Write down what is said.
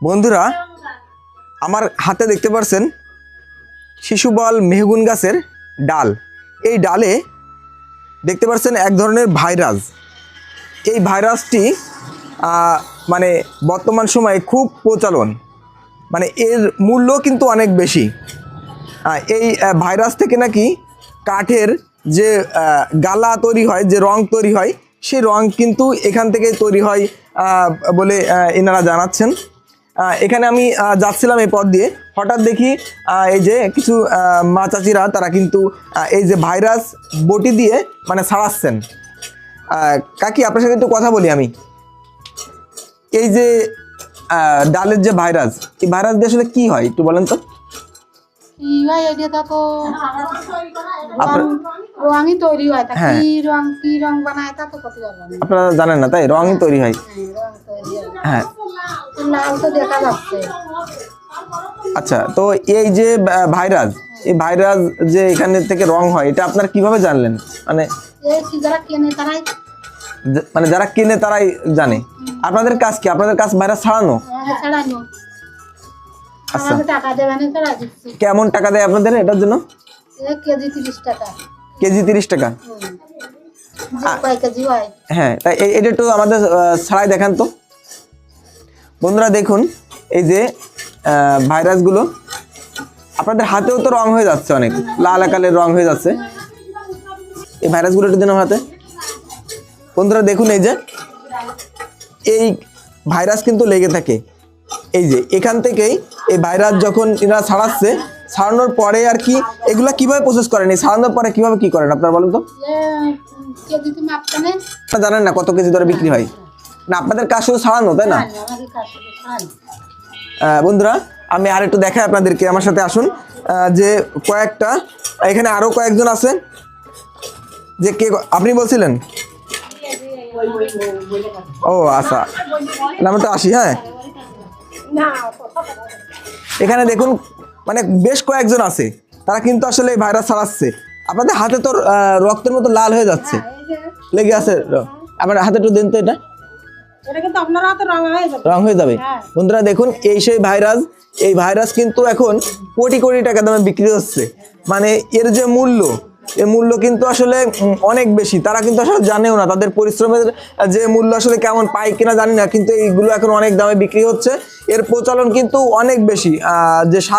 বন্ধুরা, আমার হাতে দেখতে পাচ্ছেন শিশুবল মেহগুন গাছের ডাল। এই ডালে দেখতে পাচ্ছেন এক ধরনের ভাইরাস। এই ভাইরাসটি মানে বর্তমান সময়ে খুব প্রচলন। মানে এর মূল্য কিন্তু অনেক বেশি। এই ভাইরাস থেকে নাকি কাঠের যে গালা তৈরি হয়, যে রং তৈরি হয়, সেই রং কিন্তু এখান থেকে তৈরি হয় বলে এনারা জানাচ্ছেন। এখানে আমি যাচ্ছিলাম এই পথ দিয়ে। হঠাৎ দেখি এই যে কিছু মা চাচিরা তারা কিন্তু এই যে ভাইরাস বটি দিয়ে মানে ছাড়াচ্ছেন কাকি আপনার সাথে একটু কথা বলি আমি। এই যে ডালের যে ভাইরাস এই ভাইরাস দিয়ে আসলে কি হয় একটু বলেন তো। হয় আপনারা জানেন না তাই? রঙই তৈরি হয়। হ্যাঁ, হয় হ্যাঁ তো দেখা যাচ্ছে। আচ্ছা তো এই যে ভাইরাস এই ভাইরাস যে এখানে থেকে রং হয় এটা আপনারা কীভাবে জানলেন? মানে যারা কেনে তারাই মানে যারা কিনে তারাই জানে। আপনাদের কাজ কি? আপনাদের কাজ ভাইরাস ছাড়ানো? আচ্ছা। ছাড়া দিচ্ছি। কেমন টাকা দেয় আপনাদের এটার জন্য? কেজি তিরিশ টাকা। কেজি তিরিশ হয়। হ্যাঁ তাই এটা একটু আমাদের ছাড়াই দেখান তো। বন্ধুরা দেখুন এই যে ভাইরাসগুলো আপনাদের হাতেও তো রং হয়ে যাচ্ছে অনেক লাল আকালের রং হয়ে যাচ্ছে। এই ভাইরাসগুলো একটু দিন হাতে। বন্ধুরা দেখুন এই যে এই ভাইরাস কিন্তু লেগে থাকে। এই যে এখান থেকেই এই ভাইরাস যখন এরা ছাড়াচ্ছে ছাড়ানোর পরে আর কি এগুলা কীভাবে প্রসেস করেন? এই ছাড়ানোর পরে কীভাবে কি করেন আপনারা বলুন তো? যে কেজি তুমি মাপখানে আপনারা জানেন না কত কেজি দরে বিক্রি হয়। না আপনাদের কাজ শুধু ছাড়ানো তাই না? বন্ধুরা আমি আর একটু দেখাই আপনাদেরকে আমার সাথে আসুন। আহ, যে কয়েকটা এখানে আরও কয়েকজন আছে। যে কে আপনি বলছিলেন? ও আচ্ছা। না, আমরা তো আসি হ্যাঁ? এখানে দেখুন মানে বেশ কয়েকজন আছে। তারা কিন্তু আসলে এই ভাইরাস ছাড়াচ্ছে। আপনাদের হাতে তো রক্তের মতো লাল হয়ে যাচ্ছে। লেগে আছে আমার হাতে একটু দিন তো এটা। রং হয়ে যাবে। হয়ে। বন্ধুরা দেখুন এই সেই ভাইরাস এই ভাইরাস কিন্তু এখন কোটি কোটি টাকা দামে বিক্রি হচ্ছে। মানে এর যে মূল্য এর মূল্য কিন্তু আসলে অনেক বেশি। তারা কিন্তু আসলে জানেও না তাদের পরিশ্রমের যে মূল্য আসলে কেমন পায় কিনা জানি না কিন্তু এইগুলো এখন অনেক দামে বিক্রি হচ্ছে। এর প্রচলন কিন্তু অনেক বেশি আহ, যে সার